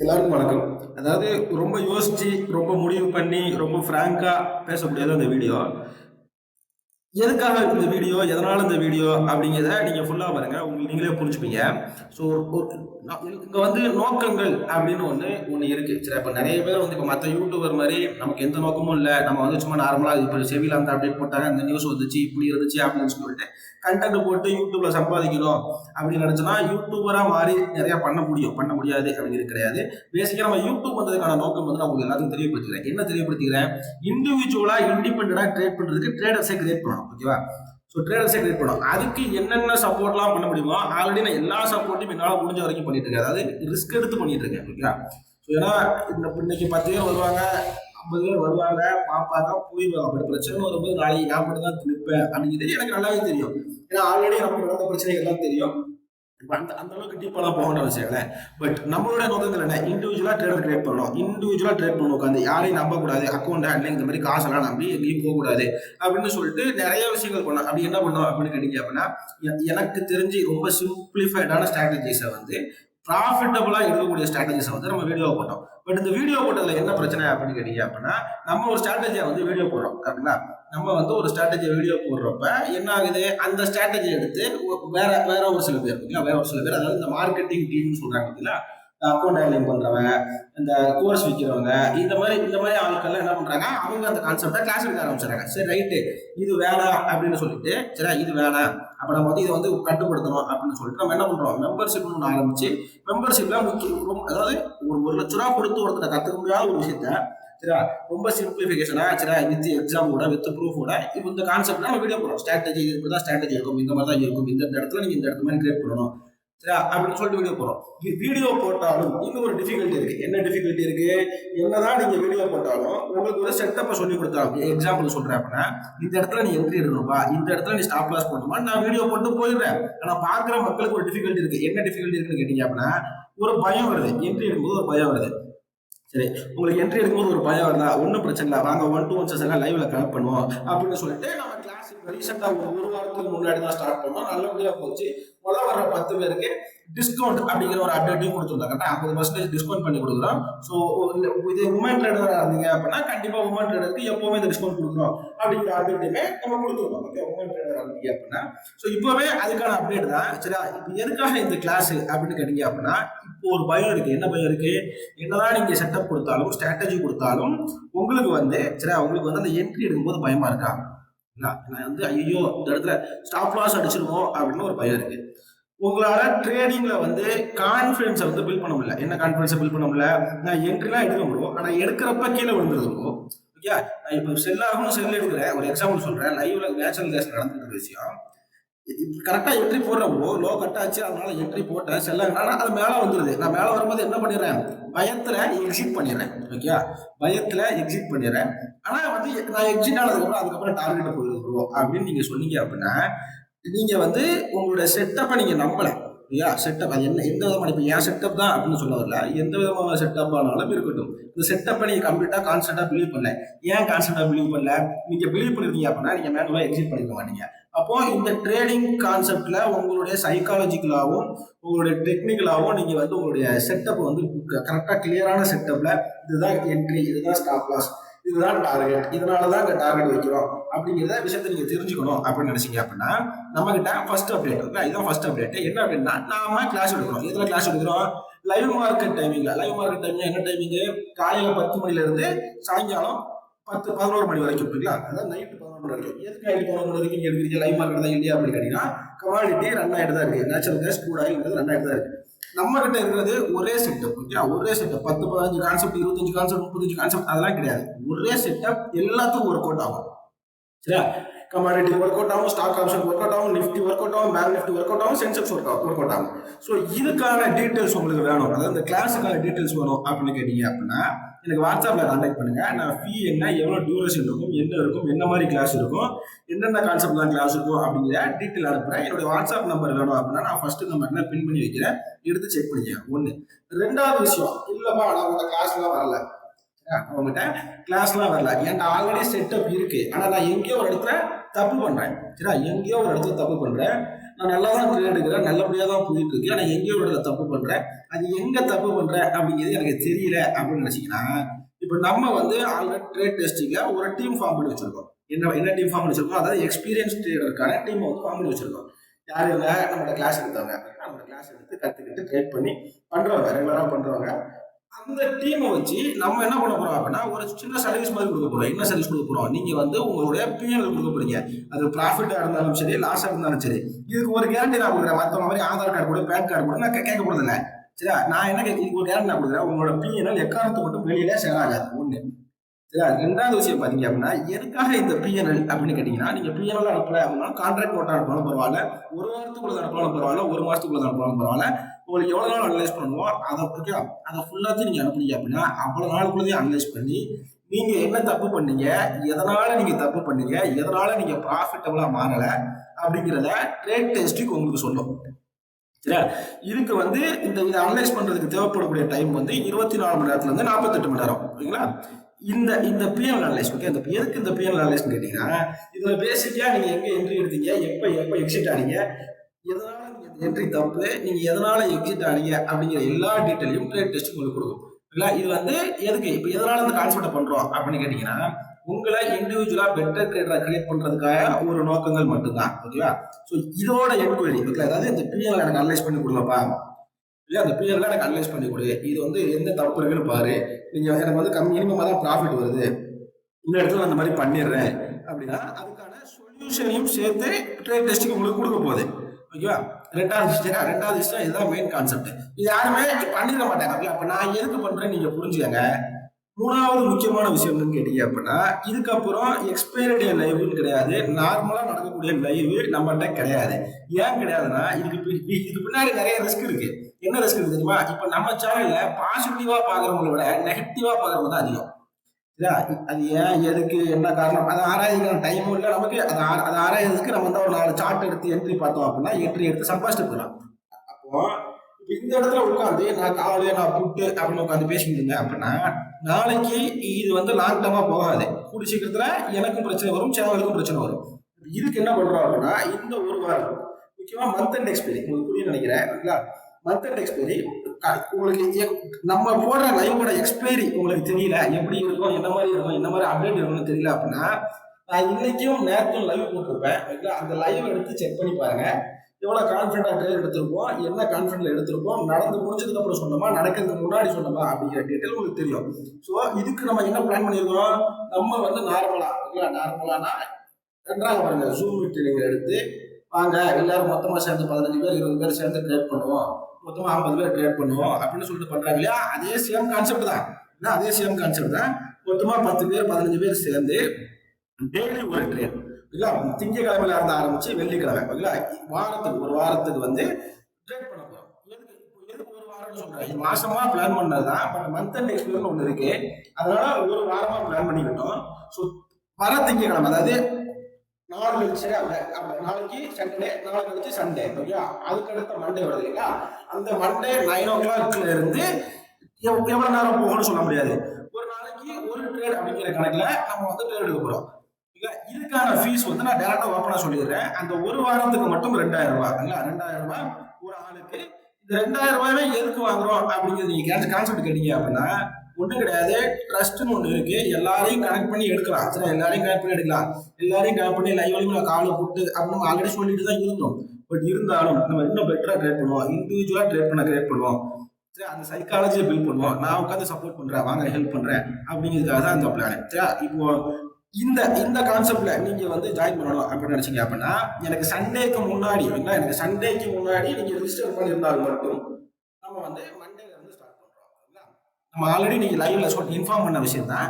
எல்லாருக்கும் வணக்கம். அதாவது ரொம்ப யோசித்து ரொம்ப முடிவு பண்ணி ரொம்ப ஃப்ராங்காக பேச முடியாது அந்த வீடியோ எதுக்காக இந்த வீடியோ எதனால இந்த வீடியோ அப்படிங்கிறத நீங்க ஃபுல்லா பாருங்க. உங்களுக்கு நீங்களே புரிஞ்சுப்பீங்க. ஸோ இங்க வந்து நோக்கங்கள் அப்படின்னு ஒன்று ஒன்று இருக்கு. சரி இப்போ நிறைய பேர் வந்து இப்போ மற்ற யூடியூபர் மாதிரி நமக்கு எந்த நோக்கமும் இல்லை. நம்ம வந்து சும்மா நார்மலாக இப்போ செவியில் அந்த அப்டேட் போட்டாங்க. அந்த நியூஸ் வந்துச்சு இப்படி இருந்துச்சு அப்படின்னு சொல்லிட்டு கண்டென்ட் போட்டு யூடியூப்ல சம்பாதிக்கணும் அப்படின்னு நினைச்சோன்னா யூடியூபரா மாறி நிறைய பண்ண முடியும். பண்ண முடியாது அப்படிங்கிறது கிடையாது. பேசிக்கா நம்ம யூடியூப் வந்ததுக்கான நோக்கம் வந்து நான் உங்களுக்கு எல்லாத்துக்கும் தெரியப்படுத்துகிறேன் என்ன தெரியப்படுத்துகிறேன் இண்டிவிஜுவலா இண்டிபெண்டா ட்ரேட் பண்றதுக்கு ட்ரேடர்ஸை கிரியேட் பண்ணணும். ஓகேவா ஸோ ட்ரேடர்ஸை கிரியேட் பண்ணணும். அதுக்கு என்னென்ன சப்போர்ட்லாம் பண்ண முடியுமோ ஆல்ரெடி நான் எல்லா சப்போர்ட்டையும் என்னால் முடிஞ்ச வரைக்கும் பண்ணிட்டு இருக்கேன் அதாவது ரிஸ்க் எடுத்து பண்ணிட்டு இருக்கேன் ஓகேவா ஸோ ஏன்னா இந்த இன்னைக்கு பத்து பேர் வருவாங்க ஐம்பது பேர் வருவாங்க தான் போயிடுவாங்க அப்படி பிரச்சனை வரும்போது நாளைக்கு நான் மட்டும் தான் திருப்பேன் அப்படிங்கிறது எனக்கு நல்லாவே தெரியும். ஏன்னா ஆல்ரெடி நமக்கு நடந்த பிரச்சனைகள் எல்லாம் தெரியும். இப்போ அந்த அந்த அளவுக்கு டீப்பாலாம் போக விஷயம் இல்லை. பட் நம்மளோட நோக்கங்கள் என்ன? இண்டிவிஜுவலாக ட்ரேடர் கிரியேட் பண்ணணும். இண்டிவிஜுவலாக ட்ரேட் பண்ணுவோம் உட்காந்து யாரையும் நம்பக்கூடாது. அக்கௌண்ட் ஹேண்ட்லிங் இந்த மாதிரி காசெல்லாம் நம்பி எங்கேயும் போகக்கூடாது. அப்படின்னு சொல்லிட்டு நிறைய விஷயங்கள் பண்ணோம் அப்படி என்ன பண்ணோம் அப்படின்னு கேட்டீங்க அப்படின்னா எனக்கு தெரிஞ்சு ரொம்ப சிம்பிளிஃபைடான ஸ்ட்ராட்டஜிஸை வந்து ப்ராஃபிட்டபுளாக எடுக்கக்கூடிய ஸ்ட்ராட்டஜிஸை வந்து நம்ம வீடியோ போட்டோம். பட் இந்த வீடியோ போட்டதில் என்ன பிரச்சனை அப்படின்னு கேட்டீங்க அப்படின்னா நம்ம ஒரு ஸ்ட்ராட்டஜியை வந்து வீடியோ போடுறோம். கரெக்டுங்களா நம்ம வந்து ஒரு ஸ்ட்ராட்டஜி வீடியோ போடுறப்ப என்ன ஆகுது? அந்த ஸ்ட்ராட்டஜி எடுத்து வேற வேற ஒரு சில பேர் இருக்குங்களா வேற ஒரு சில பேர் அதாவது இந்த மார்க்கெட்டிங் டீம்னு சொல்றாங்க பார்த்தீங்களா? அக்கௌண்ட் ஹேண்ட்லிங் பண்றவங்க இந்த கோர்ஸ் விற்கிறவங்க இந்த மாதிரி இந்த மாதிரி ஆட்கள்லாம் என்ன பண்றாங்க? அவங்க அந்த கான்செப்டை கிளாஸ் எடுக்க ஆரம்பிச்சிடறாங்க. சரி ரைட்டு இது வேணாம் அப்படின்னு சொல்லிட்டு சரி இது வேணாம் அப்ப நம்ம வந்து இதை வந்து கட்டுப்படுத்தணும் அப்படின்னு சொல்லிட்டு நம்ம என்ன பண்றோம்? மெம்பர்ஷிப் ஒன்று ஆரம்பிச்சு மெம்பர்ஷிப்லாம் முக்கியம் அதாவது ஒரு ஒரு லட்ச ரூபா கொடுத்து ஒருத்தர் கத்துக்க முடியாத ஒரு விஷயத்த சரியா ரொம்ப சிம்பிளிஃபிகேஷனா சரியா வித் எக்ஸாமோட வித் ப்ரூஃபோட இப்போ இந்த கான்செப்ட் நம்ம வீடியோ போகிறோம் ஸ்ட்ராட்டஜி இப்படி தான் ஸ்ட்ராட்டஜி இருக்கும். இந்த மாதிரி தான் இருக்கும். இந்த இடத்துல நீங்கள் இந்த இடத்துல மாதிரி கிரியேட் பண்ணணும். சரியா? அப்படின்னு சொல்லிட்டு வீடியோ போகிறோம் வீடியோ போட்டாலும் இன்னும் ஒரு டிஃபிகல்ட்டி இருக்குது என்ன டிஃபிகல்ட்டி இருக்குது என்னதான் நீங்கள் வீடியோ போட்டாலும் உங்களுக்கு ஒரு செட்டப்பை சொல்லி கொடுத்தாலும் எக்ஸாம்பிள் சொல்கிறேன் அப்படின்னா இந்த இடத்துல நீ என்ட்ரி எடுக்கணும்ப்பா இந்த இடத்துல நீ ஸ்டாப் லாஸ் பண்ணணுமா நான் வீடியோ போட்டு போயிடுறேன். ஆனால் பார்க்குற மக்களுக்கு ஒரு டிஃபிகல்ட்டி இருக்குது என்ன டிஃபிகல்ட்டி இருக்குன்னு கேட்டிங்க அப்படின்னா ஒரு பயம் வருது. என்ட்ரி எடுக்கும்போது ஒரு பயம் வருது. சரி உங்களுக்கு என்ட்ரி எடுக்கும்போது ஒரு பயம் இருந்தா ஒன்றும் பிரச்சனை இல்லை. வாங்க ஒன் டூ ஒன் எல்லாம் லைவ்ல கனெக்ட் பண்ணுவோம் அப்படின்னு சொல்லிட்டு நம்ம கிளாஸ் ரீசெண்டாக ஒரு ஒரு வாரத்துக்கு முன்னாடி தான் ஸ்டார்ட் பண்ணோம். நல்லபடியாக போச்சு. முதல் வர பத்து பேருக்கு டிஸ்கவுண்ட் அப்படிங்கிற ஒரு அப்டேட்டையும் கொடுத்துருந்தாங்க. கரெக்டாக ஐம்பது பர்சன்டேஜ் டிஸ்கவுண்ட் பண்ணி கொடுக்குறோம். ஸோ இது உமன் ட்ரேடராக இருந்தீங்க அப்படின்னா கண்டிப்பாக உமன் ட்ரேடருக்கு எப்போவுமே இந்த டிஸ்கவுண்ட் கொடுக்குறோம் அப்படிங்கிற அப்டேட்டுமே நம்ம கொடுத்துருந்தோம் ஓகே உமன் ட்ரேடராக இருந்தீங்க அப்படின்னா. ஸோ இப்போவே அதுக்கான அப்டேட் தான். சரியா? இப்போ எதுக்காக இந்த கிளாஸ் அப்படின்னு கேட்டீங்க அப்படின்னா ஒரு பயம் இருக்கு. என்ன பயம் இருக்கு? என்னதான் நீங்க செட்டப் கொடுத்தாலும் ஸ்ட்ராட்டஜி கொடுத்தாலும் உங்களுக்கு வந்து சரி உங்களுக்கு வந்து அந்த என்ட்ரி எடுக்கும்போது பயமா இருக்கா? இல்ல. நான் வந்து ஐயோ இந்த இடத்துல ஸ்டாப் லாஸ் அடிச்சிருவோம் அப்படின்னு ஒரு பயம் இருக்கு. உங்களால ட்ரேடிங்ல வந்து கான்ஃபிடன்ஸை வந்து பில்ட் பண்ண முடியல. என்ன கான்ஃபிடன்ஸை பில்ட் பண்ண முடியல? நான் என்ட்ரிலாம் எடுக்க முடியும் ஆனா எடுக்கிறப்ப கீழே விழுந்துருக்கோம் ஓகே நான் இப்போ செல்லாகவும் செல் எடுக்கிறேன். ஒரு எக்ஸாம்பிள் சொல்றேன். லைவ்ல நேச்சுரல் கேஸ் நடந்துட்டு இருக்க விஷயம். கரெக்டாக என்ட்ரி போடுறப்போ லோ கட் ஆச்சு அதனால என்ட்ரி போட்டேன். செல்ல ஆனால் அது மேலே வந்துடுது நான் மேலே வரும்போது என்ன பண்ணிடுறேன்? பயத்தில் எக்ஸிட் பண்ணிடுறேன். ஓகே பயத்தில் எக்ஸிட் பண்ணிடுறேன். ஆனால் வந்து நான் எக்ஸிட் ஆனதுக்கப்புறம் அதுக்கப்புறம் டார்கெட்டை போயிடுவோம் அப்படின்னு நீங்கள் சொன்னீங்க அப்படின்னா நீங்கள் வந்து உங்களோட செட்டப்பை நீங்கள் நம்பலை. இல்லையா செட்டப் அது என்ன எந்த விதமான இப்போ என் செட்டப் தான் அப்படின்னு சொல்ல வரல எந்த விதமான செட்டப் ஆனாலும் இருக்கட்டும். இந்த செட்டப்பை நீங்கள் கம்ப்ளீட்டாக கான்செப்டாக பிலீவ் பண்ணல. ஏன் கான்செப்டாக பிலீவ் பண்ணல? நீங்கள் பிலீவ் பண்ணிருக்கீங்க அப்படின்னா நீங்கள் மேனுவலாக எக்ஸிட் பண்ணிருக்க மாட்டீங்க. அப்போ இந்த ட்ரேடிங் கான்செப்ட்ல உங்களுடைய சைக்காலஜிக்கலாகவும் உங்களுடைய டெக்னிக்கலாகவும் நீங்க வந்து உங்களுடைய செட்டப் வந்து கரெக்டாக கிளியரான செட்டப்ல இதுதான் என்ட்ரி இதுதான் ஸ்டாப் லாஸ் இதுதான் டார்கெட் இதனால தான் இங்கே டார்கெட் வைக்கிறோம். அப்படிங்கிறத விஷயத்த நீங்கள் தெரிஞ்சுக்கணும் அப்படின்னு நினைச்சீங்க அப்படின்னா நம்ம கிட்ட ஃபர்ஸ்ட் அப்டேட் ஓகே இதுதான் ஃபர்ஸ்ட் அப்டேட் என்ன அப்படின்னா நாம கிளாஸ் எடுக்கிறோம் எதுல கிளாஸ் எடுக்கிறோம்? லைவ் மார்க்கெட் டைமிங்ல லைவ் மார்க்கெட் டைமிங் என்ன டைமிங் காலையில பத்து மணில இருந்து சாயங்காலம் பத்து பதினோரு மணி வரைக்கும் இருக்குங்களா அதான் நைட்டு பதினோரு மணி வரைக்கும். எதுக்கு நைட்டு பதினோரு மணி வரைக்கும் எடுக்கிறீங்க? லைவ் மார்க்கெட் தான் இல்லையா அப்படின்னு கேட்டீங்கன்னா கமாடிட்டி ரன் ஆகிட்டு தான் இருக்கு. நேச்சுரல் கேஸ் கூட ஆகிங்கிறது ரன் ஆகிட்டு தான் இருக்கு. நம்ம கிட்ட இருக்கிறது ஒரே செட்டப் ஓகே ஒரே செட்டப் பத்து பதினஞ்சு கான்செப்ட் இருபத்தஞ்சு கான்செப்ட் முப்பத்தஞ்சு கான்செப்ட் அதெல்லாம் கிடையாது. ஒரே செட்டப் எல்லாத்துக்கும் ஒர்க் அவுட் ஆகும். சரியா? கமாடிட்டி ஒர்க் அவுட் ஆகும் ஸ்டாக் ஆப்ஷன் ஒர்க் அவுட் ஆகும் நிஃப்டி ஒர்க் அவுட் ஆகும் பேங்க் நிஃப்டி ஒர்க் அவுட் ஆகும் Sensex work out work out ஆகும். ஸோ இதுக்கான டீட்டெயில்ஸ் உங்களுக்கு வேணும். அதாவது இந்த கிளாஸுக்கான டீட்டெயில்ஸ் வேணும் அப்படின்னு கேட்டீங்க அப்படின்னா எனக்கு வாட்ஸ்அப்பில் கான்டாக்ட் பண்ணுங்க. நான் ஃபீ என்ன எவ்வளோ டியூரேஷன் இருக்கும் என்ன இருக்கும் என்ன மாதிரி கிளாஸ் இருக்கும் என்னென்ன கான்செப்ட் தான் கிளாஸ் இருக்கும் அப்படிங்கிற டீட்டெயில் அனுப்புகிறேன் என்னுடைய வாட்ஸ்அப் நம்பர் வேணும் அப்படின்னா நான் ஃபர்ஸ்ட் நம்பர் என்ன பின் பண்ணி வைக்கிறேன். எடுத்து செக் பண்ணிக்கிறேன் ஒன்று ரெண்டாவது விஷயம் இல்லைப்பா நான் உங்களோட கிளாஸ்லாம் வரல. அவங்ககிட்ட கிளாஸ்லாம் வரல. என்கிட்ட ஆல்ரெடி செட்டப் இருக்குது ஆனால் நான் எங்கேயோ ஒரு இடத்துல தப்பு பண்ணுறேன் சரியா? எங்கேயோ ஒரு இடத்துல தப்பு பண்ணுறேன் நான் நல்லா தான் ட்ரேட் எடுக்கிறேன் நல்லபடியாக தான் போயிட்டு இருக்கு ஆனால் எங்கேயோ ஒரு இடத்துல தப்பு பண்ணுறேன் அது எங்கே தப்பு பண்ணுறேன் அப்படிங்கிறது எனக்கு தெரியல அப்படின்னு நினச்சிங்கன்னா இப்போ நம்ம வந்து ஆல்ரெடி ட்ரேட் டெஸ்டிங்கில் ஒரு டீம் ஃபார்ம் பண்ணி வச்சிருக்கோம். என்ன என்ன டீம் ஃபார்ம் பண்ணி வச்சிருக்கோம்? அதாவது எக்ஸ்பீரியன்ஸ் ட்ரேடருக்கான டீம் வந்து ஃபார்ம் பண்ணி வச்சிருக்கோம். யார் இவங்க நம்மளோட கிளாஸ் எடுத்தவங்க. நம்மளோட கிளாஸ் எடுத்து கற்றுக்கிட்டு ட்ரேட் பண்ணி பண்ணுறவங்க ரெகுலராக பண்ணுறவங்க அந்த டீமை வச்சு நம்ம என்ன பண்ண போறோம் அப்படின்னா ஒரு சின்ன சர்வீஸ் மாதிரி கொடுக்க போறோம். என்ன சர்வீஸ் கொடுக்க போறோம்? நீங்க வந்து உங்களுடைய பிஎல் கொடுக்க போறீங்க. அது ப்ராஃபிட்டா இருந்தாலும் சரி லாஸா இருந்தாலும் சரி. இதுக்கு ஒரு கேரண்டி நான் கொடுக்குறேன். மற்ற மாதிரி ஆதார் கார்டு கூட பேன் கார்டு கூட நான் கேட்க போறது இல்லை சரியா? நான் என்ன கேட்க ஒரு கேரண்டி நான் கொடுக்குறேன். உங்களோட பிஎன்எல் எக்காரணத்தை மட்டும் வெளியில ஷேர் ஒண்ணு. ரெண்டாவது விஷயம் பாத்தீங்க அப்படின்னா எதுக்காக இந்த பிஎன்எல் அப்படின்னு கேட்டீங்கன்னா நீங்க பிஎன்எல் அனுப்பல அப்படின்னா கான்ட்ராக்ட் ஓட்ட அனுப்பினாலும் பரவாயில்ல ஒரு வாரத்துக்குள்ள அனுப்பினாலும் பரவாயில்ல ஒரு மாசத்துக்குள்ள அனுப்பினாலும் பரவாயில்ல. உங்களுக்கு எவ்வளவு நாள் அனலைஸ் பண்ணுவோம் அதை ஓகே அதை ஃபுல்லாத்தையும் நீங்க அனுப்புனீங்க அப்படின்னா அவ்வளவு நாளுக்குள்ளதையும் அனலைஸ் பண்ணி நீங்க என்ன தப்பு பண்ணீங்க எதனால நீங்க தப்பு பண்ணீங்க எதனால நீங்க ப்ராஃபிட்டபுளாக மாறல அப்படிங்கிறத ட்ரேட் டெஸ்ட்டுக்கு உங்களுக்கு சொல்லும். சரியா இதுக்கு வந்து இந்த இதை அனலைஸ் பண்றதுக்கு தேவைப்படக்கூடிய டைம் வந்து இருபத்தி நாலு மணி நேரத்துல இருந்து நாற்பத்தெட்டு மணி நேரம் ஓகேங்களா இந்த இந்த பிஎல் அனலைஸ் ஓகே இந்த எதுக்கு இந்த பிஎல் அனலைஸ்னு கேட்டீங்கன்னா இதில் பேசிக்காக நீங்கள் எங்கே என்ட்ரி எடுத்தீங்க எப்போ எப்போ எக்ஸிட் ஆனீங்க எதனால நீங்கள் என்ட்ரி தப்பு நீங்கள் எதனால எக்ஸிட் ஆனீங்க அப்படிங்கிற எல்லா டீட்டெயிலையும் ட்ரேட் டெஸ்ட் உங்களுக்கு கொடுக்கும். இல்லை இது வந்து எதுக்கு? இப்போ எதனால இந்த கான்செப்டை பண்ணுறோம் அப்படின்னு கேட்டிங்கன்னா உங்களை இண்டிவிஜுவலாக பெட்டர் ட்ரேடரா கிரியேட் பண்ணுறதுக்காக ஒரு நோக்கங்கள் மட்டும்தான் ஓகேவா ஸோ இதோட என்கொயரி ஓகே அதாவது இந்த பிஎல் எனக்கு அனலைஸ் பண்ணி கொடுங்கப்பா. இல்லையா அந்த பிஎல்லாம் எனக்கு அனலைஸ் பண்ணி கொடு. இது வந்து எந்த தப்பு இருக்குன்னு பாரு. நீங்க எனக்கு வந்து கம்மி மினிமமாக தான் ப்ராஃபிட் வருது. இந்த இடத்துல அந்த மாதிரி பண்ணிடுறேன். அப்படின்னா அதுக்கான சொல்யூஷனையும் சேர்த்து ட்ரேட் டெஸ்டிங் உங்களுக்கு கொடுக்க போகுது. ஓகேவா? ரெண்டாவது விஷயம் ரெண்டாவது விஷயம் இதுதான் மெயின் கான்செப்ட் இது யாருமே பண்ணிட மாட்டாங்க. ஓகே அப்ப நான் எதுக்கு பண்றேன் நீங்க புரிஞ்சுக்கங்க. மூணாவது முக்கியமான விஷயம் என்னன்னு கேட்டீங்க அப்படின்னா இதுக்கப்புறம் எக்ஸ்பைரி லைவ்னு கிடையாது. நார்மலாக நடக்கக்கூடிய லைவ் நம்மகிட்ட கிடையாது. ஏன் கிடையாதுன்னா இதுக்கு பி- இதுக்கு பின்னாடி நிறைய ரிஸ்க் இருக்கு. என்ன ரிஸ்க் இருக்கு தெரியுமா? இப்போ நம்ம சேனல்ல பாசிட்டிவா பாக்குறவங்களை விட நெகட்டிவா பாக்குறவங்க தான் அதிகம். சரியா? அது ஏன் எதுக்கு என்ன காரணம்? அதை ஆராய்ச்சிக்கான டைமும் இல்லை நமக்கு. அதை அதை ஆராயறதுக்கு நம்ம வந்து ஒரு நாலு சார்ட் எடுத்து என்ட்ரி பார்த்தோம் அப்படின்னா என்ட்ரி எடுத்து சம்பாதிச்சுட்டு போயிடலாம். அப்போ இந்த இடத்துல உட்காந்து நான் காலு நான் புட்டு அப்படின்னு உட்காந்து பேசிட்டு இருந்தேன். அப்படின்னா நாளைக்கு இது வந்து லாங் டேர்மா போகாது. கூடி சீக்கிரத்துல எனக்கும் பிரச்சனை வரும் சேனலுக்கும் பிரச்சனை வரும். இதுக்கு என்ன பண்றோம் அப்படின்னா இந்த ஒரு வாரம் முக்கியமா மந்த் அண்ட் எக்ஸ்பெரி உங்களுக்கு புரிய நினைக்கிறேன் ஓகேங்களா மந்த் அண்ட் எக்ஸ்பெரி உங்களுக்கு நம்ம போடுற லைவோட எக்ஸ்பைரி உங்களுக்கு தெரியல. எப்படி இருக்கும் என்ன மாதிரி இருக்கும் என்ன மாதிரி அப்டேட் இருக்கும்னு தெரியல அப்படின்னா நான் இன்னைக்கும் நேரத்தும் லைவ் போட்டிருப்பேன் ஓகேங்களா அந்த லைவ் எடுத்து செக் பண்ணி பாருங்க. எவ்வளோ கான்ஃபிடண்டாக ட்ரெயின் எடுத்திருப்போம் என்ன கான்ஃபிடென்ட்ல எடுத்திருப்போம் நடந்து முடிஞ்சதுக்கு அப்புறம் சொன்னோமா நடக்கிறதுக்கு முன்னாடி சொன்னோமா அப்படிங்கிற டீட்டெயில் உங்களுக்கு தெரியும். ஸோ இதுக்கு நம்ம என்ன பிளான் பண்ணியிருக்கோம்? நம்ம வந்து நார்மலா ஓகேங்களா நார்மலானா ரெண்டாவது பாருங்க ஜூம் மீட்டிங் எடுத்து வாங்க எல்லாரும் மொத்தமாக சேர்ந்து பதினஞ்சு பேர் இருபது பேர் சேர்ந்து ட்ரேட் பண்ணுவோம். மொத்தமாக ஐம்பது பேர் ட்ரேட் பண்ணுவோம் அப்படின்னு சொல்லிட்டு பண்றாங்க இல்லையா? அதே சேம் கான்செப்ட் தான். அதே சேம் கான்செப்ட் தான். மொத்தமாக பத்து பேர் பதினஞ்சு பேர் சேர்ந்து டெய்லி ஒரு ட்ரேட் இல்லைங்களா திங்கக்கிழமையில இருந்து ஆரம்பிச்சு வெள்ளிக்கிழமை இல்லையா வாரத்துக்கு ஒரு வாரத்துக்கு வந்து ட்ரேட் பண்ண போறோம். எதுக்கு எதுக்கு ஒரு வாரம்னு சொல்றேன். மாசமா பிளான் பண்ணதுதான் பட் மந்த் அண்ட் எக்ஸ்பீரியன் ஒன்று இருக்கு. அதனால ஒரு வாரமா பிளான் பண்ணிக்கிட்டோம். ஸோ வர திங்கக்கிழமை அதாவது நாலு கழிச்சு நாளைக்கு சண்டே நாளை கழிச்சு சண்டே ஓகே அதுக்கு அடுத்த மண்டே வருது இல்லையா? அந்த மண்டே நைன் ஓ கிளாக்ல இருந்து எவ்- எவ்வளவு நேரம் போகும்னு சொல்ல முடியாது. ஒரு நாளைக்கு ஒரு ட்ரேட் அப்படிங்கிற கணக்குல நம்ம வந்து ட்ரேட் எடுக்க போறோம். இதுக்கான ஃபீஸ் வந்து நான் டேரக்டா ஓப்பனா சொல்லிடுறேன். அந்த ஒரு வாரத்துக்கு மட்டும் ரெண்டாயிரம் ரூபாய். இல்ல ரெண்டாயிரம் ரூபாய் ஒரு ஆளுக்கு. இந்த ரெண்டாயிரம் ரூபாயுமே எதுக்கு வாங்குறோம் அப்படிங்கிறது நீங்க கான்செப்ட் கேட்டீங்க அப்படின்னா ஒன்றும் கிடையாது. ட்ரஸ்ட்னு ஒன்று இருக்கு. எல்லாரையும் கனெக்ட் பண்ணி எடுக்கலாம். சரி எல்லாரையும் கனெக்ட் பண்ணி எடுக்கலாம். எல்லாரையும் கனெக்ட் பண்ணி லைவ் வழியில் காலை போட்டு அப்படின்னு நம்ம ஆல்ரெடி சொல்லிட்டு தான் இருந்தோம். பட் இருந்தாலும் நம்ம இன்னும் பெட்டரா ட்ரேட் பண்ணுவோம். இண்டிவிஜுவலா ட்ரேட் பண்ண கிரியேட் பண்ணுவோம். சரி அந்த சைக்காலஜியை பில்ட் பண்ணுவோம். நான் உட்காந்து சப்போர்ட் பண்றேன். வாங்க ஹெல்ப் பண்றேன். அப்படிங்கிறதுக்காக தான் இந்த பிளான் சரி இப்போ இந்த இந்த கான்செப்ட்ல நீங்க வந்து ஜாயின் பண்ணணும் அப்படின்னு நினைச்சீங்க அப்படின்னா எனக்கு சண்டேக்கு முன்னாடி ஓகேங்களா எனக்கு சண்டேக்கு முன்னாடி நீங்க ரிஜிஸ்டர் பண்ணியிருந்தால் மட்டும் நம்ம வந்து மண்டேல இருந்து ஸ்டார்ட் பண்றோம் ஓகேங்களா? நம்ம ஆல்ரெடி நீங்க லைவ்ல சொல்லி இன்ஃபார்ம் பண்ண விஷயம் தான்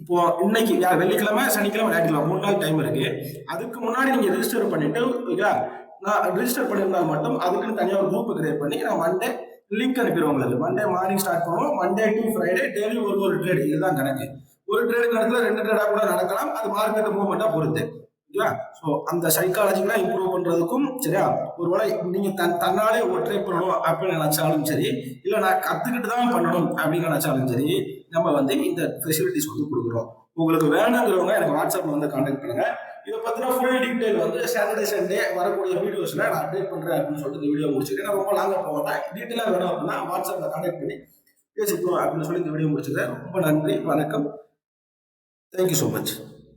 இப்போ இன்னைக்கு வெள்ளிக்கிழமை சனிக்கிழமை ஞாயிற்றுக்கிழமை மூணு நாள் டைம் இருக்கு. அதுக்கு முன்னாடி நீங்க ரிஜிஸ்டர் பண்ணிட்டு ஓகேங்களா நான் ரிஜிஸ்டர் பண்ணியிருந்தால் மட்டும் அதுக்குன்னு தனியாக ஒரு குரூப் கிரியேட் பண்ணி நான் மண்டே லிங்க் அனுப்பிடுவோம் உங்களுக்கு. மண்டே மார்னிங் ஸ்டார்ட் பண்ணுவோம். மண்டே டு ஃப்ரைடே டெய்லி ஒரு ஒரு ட்ரேட் இதுதான் கணக்கு. ஒரு ட்ரேட் நடத்துல ரெண்டு ட்ரேடா கூட நடக்கலாம். அது மார்க்கெட் மூவ்மெண்ட்டா பொறுத்து. ஓகேவா ஸோ அந்த சைக்காலஜிக்கெலாம் இம்ப்ரூவ் பண்ணுறதுக்கும் சரியா? ஒருவேளை நீங்கள் தன் தன்னாலே ஒரு ட்ரை பண்ணணும் அப்படின்னு நினச்சாலும் சரி இல்லை நான் கற்றுக்கிட்டு தான் பண்ணணும் அப்படின்னு நினச்சாலும் சரி நம்ம வந்து இந்த ஃபெசிலிட்டிஸ் வந்து கொடுக்குறோம். உங்களுக்கு வேணுங்கிறவங்க எனக்கு வாட்ஸ்அப்பில் வந்து காண்டாக்ட் பண்ணுங்க. இதை பத்தின ஃபுல் டீட்டெயில் வந்து சாட்டர்டே சண்டே வரக்கூடிய வீடியோஸ்ல நான் அப்டேட் பண்றேன் அப்படின்னு சொல்லிட்டு இந்த வீடியோ முடிச்சுட்டு நான் ரொம்ப லாங்காக போக மாட்டேன். டீட்டெயிலாக வேணும் அப்படின்னா வாட்ஸ்அப்ல கான்டாக்ட் பண்ணி பேசிக்கலாம் அப்படின்னு சொல்லி இந்த வீடியோ முடிச்சுக்கிறேன் ரொம்ப நன்றி. வணக்கம். Thank you so much.